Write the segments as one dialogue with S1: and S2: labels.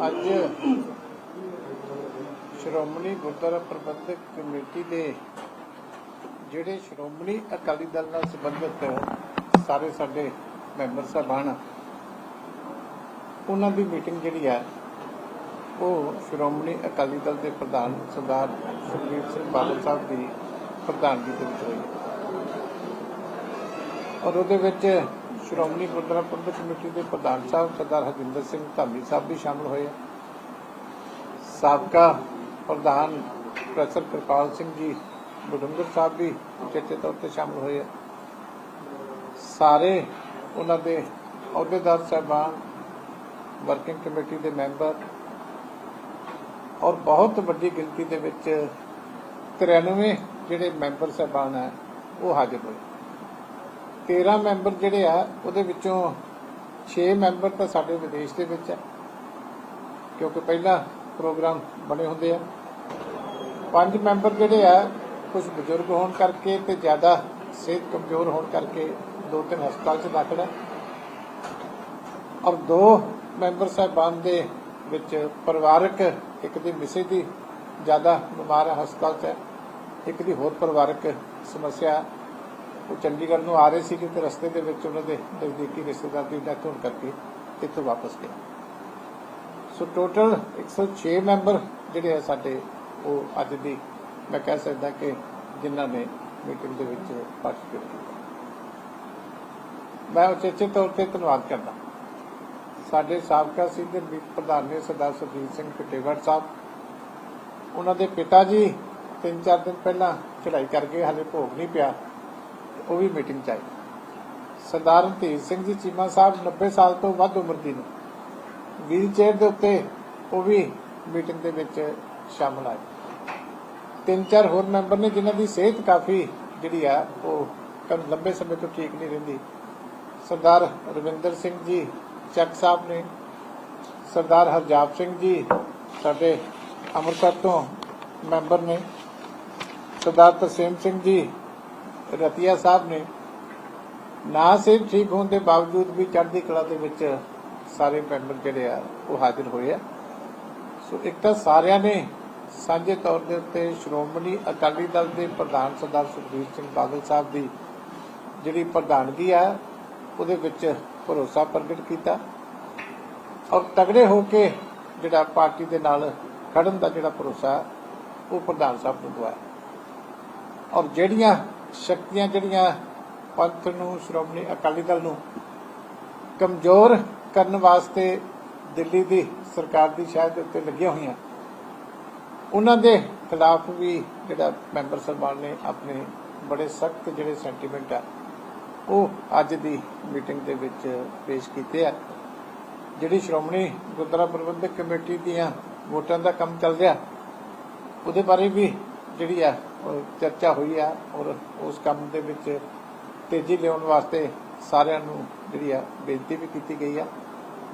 S1: ਅੱਜ ਸ਼੍ਰੋਮਣੀ ਗੁਰਦੁਆਰਾ ਪ੍ਰਬੰਧਕ ਕਮੇਟੀ ਦੇ ਜਿਹੜੇ ਸ਼੍ਰੋਮਣੀ ਅਕਾਲੀ ਦਲ ਨਾਲ ਸੰਬੰਧਿਤ ਸਾਰੇ ਸਾਡੇ ਮੈਂਬਰ ਸਾਹਿਬਾਨ ਉਹਨਾਂ ਦੀ ਮੀਟਿੰਗ ਜਿਹੜੀ ਹੈ, ਉਹ ਸ਼੍ਰੋਮਣੀ ਅਕਾਲੀ ਦਲ ਦੇ ਪ੍ਰਧਾਨ ਸਰਦਾਰ ਸੁਖਬੀਰ ਸਿੰਘ ਬਾਦਲ ਸਾਹਿਬ ਦੀ ਪ੍ਰਧਾਨਗੀ ਦੇ ਵਿੱਚ ਹੋਈ ਔਰ ਉਹਦੇ ਵਿੱਚ ਸ਼੍ਰੋਮਣੀ ਗੁਰਦੁਆਰਾ ਪ੍ਰਬੰਧਕ ਕਮੇਟੀ ਦੇ ਪ੍ਰਧਾਨ ਸਾਹਿਬ ਸਰਦਾਰ ਹਰਜਿੰਦਰ ਸਿੰਘ ਧਾਮੀ ਸਾਹਿਬ ਵੀ ਸ਼ਾਮਲ ਹੋਏ ਸਾਬਕਾ ਪ੍ਰਧਾਨ ਪ੍ਰੋਫੈਸਰ ਕਿਰਪਾਲ ਸਿੰਘ ਜੀ, ਬਡੁੰਗਰ ਸਾਹਿਬ ਵੀ ਉਚੇਚੇ ਤੌਰ ਤੇ ਸ਼ਾਮਲ ਹੋਏ ਸਾਰੇ ਉਹਨਾਂ ਦੇ ਅਹੁਦੇਦਾਰ ਸਾਹਿਬਾਨ, ਵਰਕਿੰਗ ਕਮੇਟੀ ਦੇ ਮੈਂਬਰ ਔਰ ਬਹੁਤ ਵੱਡੀ ਗਿਣਤੀ ਦੇ ਵਿੱਚ 93 ਜਿਹੜੇ ਮੈਂਬਰ ਸਾਹਿਬਾਨ ਹੈ, ਉਹ ਹਾਜ਼ਰ ਹੋਏ। 13 ਮੈਂਬਰ ਜਿਹੜੇ ਆ, ਉਹਦੇ ਵਿੱਚੋਂ 6 ਮੈਂਬਰ ਤਾਂ ਸਾਡੇ ਵਿਦੇਸ਼ ਦੇ ਵਿੱਚ ਹੈ ਕਿਉਂਕਿ ਪਹਿਲਾਂ ਪ੍ਰੋਗਰਾਮ ਬਣੇ ਹੁੰਦੇ ਆ। ਪੰਜ ਮੈਂਬਰ ਜਿਹੜੇ ਆ, ਕੁਝ ਬਜ਼ੁਰਗ ਹੋਣ ਕਰਕੇ ਤੇ ਜ਼ਿਆਦਾ ਸਿਹਤ ਕਮਜ਼ੋਰ ਹੋਣ ਕਰਕੇ ਦੋ ਤਿੰਨ ਹਸਪਤਾਲ 'ਚ ਦਾਖਲ ਹੈ ਔਰ ਦੋ ਮੈਂਬਰ ਸਾਹਿਬਾਨ ਦੇ ਵਿੱਚ ਪਰਿਵਾਰਕ, ਇੱਕ ਦੀ ਮਿਸੇ ਦੀ ਜ਼ਿਆਦਾ ਬਿਮਾਰ ਹੈ ਹਸਪਤਾਲ 'ਚ ਹੈ ਇੱਕ ਦੀ ਹੋਰ ਪਰਿਵਾਰਕ ਸਮੱਸਿਆ ਉਹ ਚੰਡੀਗੜ੍ਹ ਨੂੰ ਆ ਰਹੇ ਸੀ ਤੇ ਰਸਤੇ ਦੇ ਵਿੱਚ ਉਹਨਾਂ ਦੇ ਨਜ਼ਦੀਕੀ ਰਿਸ਼ਤੇਦਾਰ ਦੀ ਡੈਥ ਹੋਣ ਕਰਕੇ ਇੱਥੋਂ ਵਾਪਸ ਗਏ। ਸੋ ਟੋਟਲ 106 ਮੈਂਬਰ ਜਿਹੜੇ ਆ ਸਾਡੇ, ਉਹ ਅੱਜ ਦੀ ਮੈਂ ਕਹਿ ਸਕਦਾ ਕਿ ਜਿਨ੍ਹਾਂ ਨੇ ਮੀਟਿੰਗ ਦੇ ਵਿੱਚ ਪਾਰਟਿਸਿਪੇਟ ਕੀਤਾ। ਮੈਂ ਉਚੇਚੇ ਤੌਰ ਤੇ ਧੰਨਵਾਦ ਕਰਦਾ। ਸਾਡੇ ਸਾਬਕਾ ਸੀਨੀਅਰ ਮੀਤ ਪ੍ਰਧਾਨ ਨੇ ਸਰਦਾਰ ਸੁਖਜੀਤ ਸਿੰਘ ਕਟੇਵੜ ਸਾਹਿਬ। ਉਹਨਾਂ ਦੇ ਪਿਤਾ ਜੀ ਤਿੰਨ ਚਾਰ ਦਿਨ ਪਹਿਲਾਂ ਚੜ੍ਹਾਈ ਕਰ ਗਏ ਹਾਲੇ ਭੋਗ ਨਹੀਂ ਪਿਆ। ਉਹ ਵੀ ਮੀਟਿੰਗ ਚ ਆਏ। ਸਰਦਾਰ ਰਣਧੀਰ ਸਿੰਘ ਜੀ ਚੀਮਾ ਸਾਹਿਬ 90 ਸਾਲ ਤੋਂ ਵੱਧ ਉਮਰ ਦੀ ਨੇ। ਵੀਲ ਚੇਅਰ ਦੇ ਉੱਤੇ ਉਹ ਵੀ ਮੀਟਿੰਗ ਦੇ ਵਿੱਚ ਸ਼ਾਮਲ ਆਏ। ਤਿੰਨ ਚਾਰ ਹੋਰ ਮੈਂਬਰ ਨੇ ਜਿਨ੍ਹਾਂ ਦੀ ਸਿਹਤ ਕਾਫੀ ਜਿਹੜੀ ਆ, ਉਹ ਕਮ ਲੰਬੇ ਸਮੇਂ ਤੋਂ ਠੀਕ ਨਹੀਂ ਰਹਿੰਦੀ। ਸਰਦਾਰ ਰਵਿੰਦਰ ਸਿੰਘ ਜੀ, ਚੱਕ ਸਾਹਿਬ ਨੇ। ਸਰਦਾਰ ਹਰਜਾਪ ਸਿੰਘ ਜੀ, ਸਾਡੇ ਅੰਮ੍ਰਿਤਸਰ ਤੋਂ ਮੈਂਬਰ ਨੇ। ਸਰਦਾਰ ਤਰਸੇਮ ਸਿੰਘ ਜੀ ਰਤੀਆ ਸਾਹਿਬ ਨੇ ਨਾ ਸਿਰਫ ਠੀਕ ਹੋਣ ਦੇ ਬਾਵਜੂਦ ਵੀ ਚੜ੍ਹਦੀ ਕਲਾ ਦੇ ਵਿੱਚ ਸਾਰੇ ਮੈਂਬਰ ਜਿਹੜੇ ਆ, ਉਹ ਹਾਜ਼ਰ ਹੋਏ ਆ। ਸੋ ਇੱਕ ਤਾਂ ਸਾਰਿਆਂ ਨੇ ਸਾਂਝੇ ਤੌਰ ਦੇ ਉੱਤੇ ਸ਼੍ਰੋਮਣੀ ਅਕਾਲੀ ਦਲ ਦੇ ਪ੍ਰਧਾਨ ਸਰਦਾਰ ਸੁਖਬੀਰ ਸਿੰਘ ਬਾਦਲ ਸਾਹਿਬ ਦੀ ਜਿਹੜੀ ਪ੍ਰਧਾਨਗੀ ਆ, ਉਹਦੇ ਵਿੱਚ ਭਰੋਸਾ ਪ੍ਰਗਟ ਕੀਤਾ ਔਰ ਤਗੜੇ ਹੋ ਕੇ ਜਿਹੜਾ ਪਾਰਟੀ ਦੇ ਨਾਲ ਖੜਨ ਦਾ ਜਿਹੜਾ ਭਰੋਸਾ, ਉਹ ਪ੍ਰਧਾਨ ਸਾਹਿਬ ਨੂੰ ਦਵਾਇਆ। ਔਰ ਜਿਹੜੀਆਂ ਸ਼ਕਤੀਆਂ ਜਿਹੜੀਆਂ ਪੰਥ ਨੂੰ, ਸ਼੍ਰੋਮਣੀ ਅਕਾਲੀ ਦਲ ਨੂੰ ਕਮਜ਼ੋਰ ਕਰਨ ਵਾਸਤੇ ਦਿੱਲੀ ਦੀ ਸਰਕਾਰ ਦੀ ਸ਼ਾਇਦ ਉੱਤੇ ਲੱਗੀਆਂ ਹੋਈਆਂ। ਉਹਨਾਂ ਦੇ ਖਿਲਾਫ ਵੀ ਜਿਹੜਾ ਮੈਂਬਰ ਸਰਬਾਨ ਨੇ ਆਪਣੇ ਬੜੇ ਸਖਤ ਜਿਹੜੇ ਸੈਂਟੀਮੈਂਟ ਆ, ਉਹ ਅੱਜ ਦੀ ਮੀਟਿੰਗ ਦੇ ਵਿੱਚ ਪੇਸ਼ ਕੀਤੇ ਆ। ਜਿਹੜੀ ਸ਼੍ਰੋਮਣੀ ਗੁਰਦੁਆਰਾ ਪ੍ਰਬੰਧਕ ਕਮੇਟੀ ਦੀਆਂ ਵੋਟਾਂ ਦਾ ਕੰਮ ਚੱਲ ਰਿਹਾ, ਉਹਦੇ ਬਾਰੇ ਵੀ ਜਿਹੜੀ ਆ ਚਰਚਾ ਹੋਈ ਆ ਔਰ ਉਸ ਕੰਮ ਦੇ ਵਿੱਚ ਤੇਜ਼ੀ ਲਿਆਉਣ ਵਾਸਤੇ ਸਾਰਿਆਂ ਨੂੰ ਜਿਹੜੀ ਆ ਬੇਨਤੀ ਵੀ ਕੀਤੀ ਗਈ ਆ।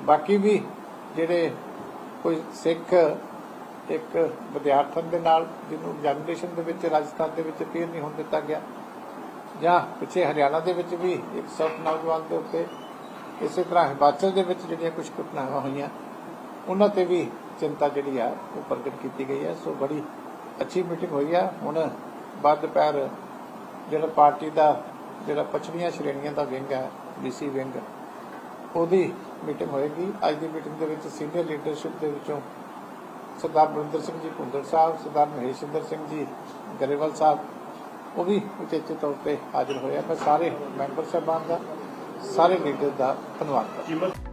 S1: ਬਾਕੀ ਵੀ ਜਿਹੜੇ ਕੋਈ ਸਿੱਖ ਇੱਕ ਵਿਦਿਆਰਥਣ ਦੇ ਨਾਲ ਜਿਹਨੂੰ ਜਨਰੇਸ਼ਨ ਦੇ ਵਿੱਚ ਰਾਜਸਥਾਨ ਦੇ ਵਿੱਚ ਅਪੀਅਰ ਨਹੀਂ ਹੋਣ ਦਿੱਤਾ ਗਿਆ ਜਾਂ ਪਿੱਛੇ ਹਰਿਆਣਾ ਦੇ ਵਿੱਚ ਵੀ ਇੱਕ ਸੌ ਨੌਜਵਾਨ ਦੇ ਉੱਤੇ ਇਸੇ ਤਰ੍ਹਾਂ ਹਿਮਾਚਲ ਦੇ ਵਿੱਚ ਜਿਹੜੀਆਂ ਕੁਝ ਘਟਨਾਵਾਂ ਹੋਈਆਂ, ਉਹਨਾਂ ਤੇ ਵੀ ਚਿੰਤਾ ਜਿਹੜੀ ਆ ਉਹ ਪ੍ਰਗਟ ਕੀਤੀ ਗਈ ਹੈ ਸੋ ਬੜੀ ਅੱਛੀ ਮੀਟਿੰਗ ਹੋਈ ਆ, ਹੁਣ ਬਾਅਦ ਦੁਪਹਿਰ ਜਿਹੜਾ ਪਾਰਟੀ ਦਾ, ਜਿਹੜਾ ਪਛੜੀਆਂ ਸ਼੍ਰੇਣੀਆਂ ਦਾ ਵਿੰਗ ਹੈ ਬੀਸੀ ਵਿੰਗ, ਉਹਦੀ ਮੀਟਿੰਗ ਹੋਏਗੀ। ਅੱਜ ਦੀ ਮੀਟਿੰਗ ਦੇ ਵਿੱਚ ਸੀਨੀਅਰ ਲੀਡਰਸ਼ਿਪ ਦੇ ਵਿੱਚੋਂ ਸਰਦਾਰ ਬਰਿੰਦਰ ਸਿੰਘ ਜੀ ਭੁੰਦਰ ਸਾਹਿਬ, ਸਰਦਾਰ ਮਹੇਸ਼ ਮਹੇਸ਼ਿੰਦਰ ਸਿੰਘ ਜੀ, ਗਰੇਵਾਲ ਸਾਹਿਬ, ਉਹ ਵੀ ਉਚੇਚੇ ਤੌਰ ਤੇ ਹਾਜ਼ਰ ਹੋਇਆ ਮੈਂ ਸਾਰੇ ਮੈਂਬਰ ਸਾਹਿਬਾਨ ਦਾ, ਸਾਰੇ ਲੀਡਰ ਦਾ ਧੰਨਵਾਦ ਕਰਦਾ।